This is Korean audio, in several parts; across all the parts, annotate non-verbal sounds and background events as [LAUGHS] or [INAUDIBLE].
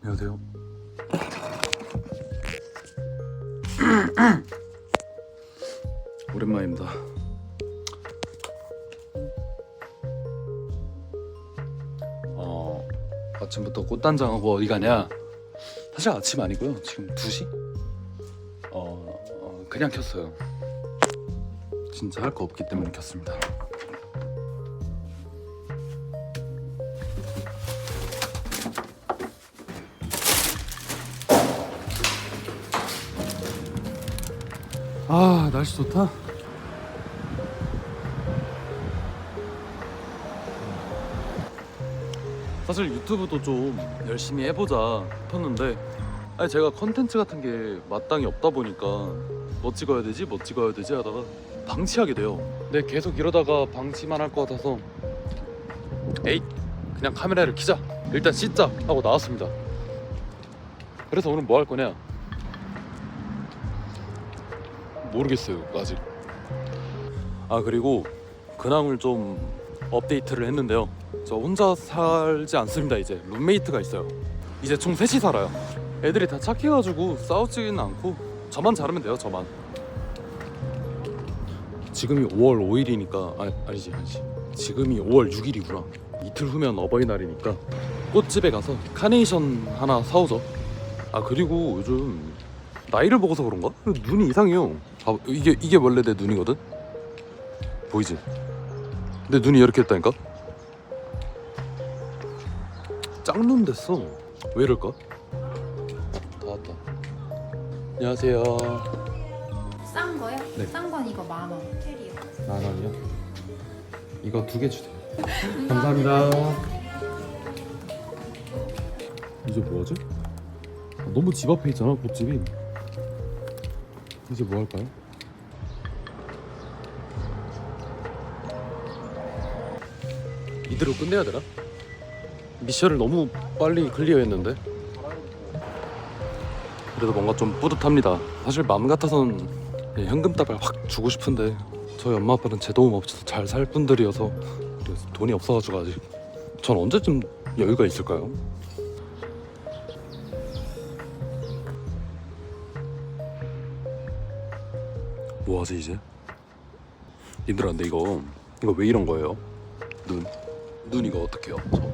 안녕하세요. [CLEARS THROAT] [CLEARS THROAT] 오랜만입니다. 어, 아침부터 꽃단장하고 어디 가냐? 사실 아침 아니고요. 지금 2시? 어, 어, 그냥 켰어요. 진짜 할 거 없기 때문에 켰습니다. 아 날씨 좋다 사실 유튜브도 좀 열심히 해보자 싶었는데 아니 제가 컨텐츠 같은 게 마땅히 없다 보니까 뭐 찍어야 되지 뭐 찍어야 되지 하다가 방치하게 돼요. 근데 계속 이러다가 방치만 할 것 같아서 에잇 그냥 카메라를 켜자. 일단 씻자 하고 나왔습니다. 그래서 오늘 뭐 할 거냐? 모르겠어요 아직. 아 그리고 근황을 좀 업데이트를 했는데요 저 혼자 살지 않습니다 이제 룸메이트가 있어요 이제 총 셋이 살아요 애들이 다 착해가지고 싸우지는 않고 저만 잘하면 돼요 저만 지금이 5월 5일이니까 아니, 아니지 아니지 지금이 5월 6일이구나 이틀 후면 어버이날이니까 꽃집에 가서 카네이션 하나 사오죠 아 그리고 요즘 나이를 먹어서 그런가? 눈이 이상해요. 아, 이게 이게 원래 내 눈이거든. 보이지? 내 눈이 이렇게 됐다니까? 짝눈 됐어. 왜 이럴까? 다 왔다. 안녕하세요. 싼 거요? 네. 싼 건 이거 만 원. 캐리어. 만 원이요? 이거 두 개 주세요. [LAUGHS] 감사합니다. 이제 뭐하지? 아, 너무 집 앞에 있잖아 꽃집이. 이제 뭐 할까요? 이대로 끝내야 되나? 미션을 너무 빨리 클리어했는데 그래도 뭔가 좀 뿌듯합니다 사실 마음 같아선 예, 현금 답을 확 주고 싶은데 저희 엄마 아빠는 제 도움 없이도 잘살 분들이어서 돈이 없어가지고 아직 전 언제쯤 여유가 있을까요? 뭐하지 이제? 근데 이거 이거 왜 이런 거예요? 눈? 눈 이거 어떡해요? 저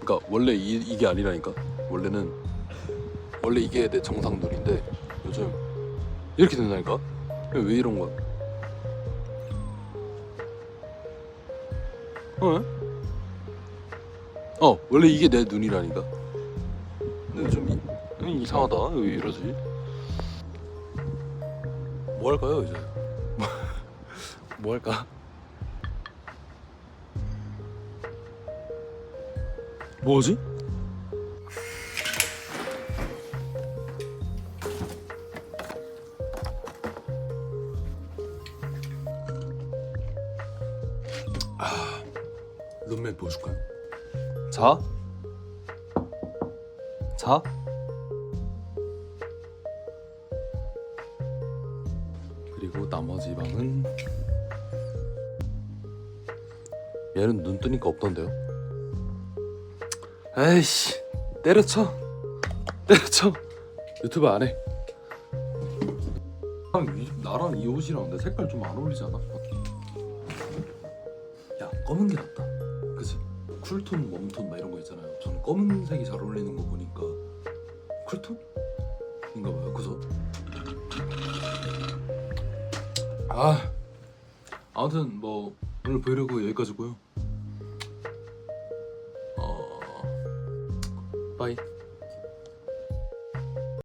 그러니까 원래 이, 이게 아니라니까 원래는 원래 이게 내 정상 눈인데 요즘 이렇게 된다니까? 왜 이런 거야? 어? 어 원래 이게 내 눈이라니까 근데 좀 이, 음, 이상하다 왜 이러지? 뭐 할까요 이제? [LAUGHS] 뭐 할까? 뭐지? 아, 룸메 보여줄까요? 자? 자? 그리고 나머지 방은 얘는 눈 뜨니까 없던데요? 에이씨 때려쳐 때려쳐 유튜브 안 해. 나랑 이 옷이랑 내 색깔 좀 안 어울리지 않아? 야 검은 게 낫다. 그치? 쿨톤, 웜톤 막 이런 거 있잖아요. 저는 검은색이 잘 어울리는 거 보니까 쿨톤? 인가 봐요. 그죠? 아 아무튼 뭐 오늘 브이로그 여기까지고요. 어 바이.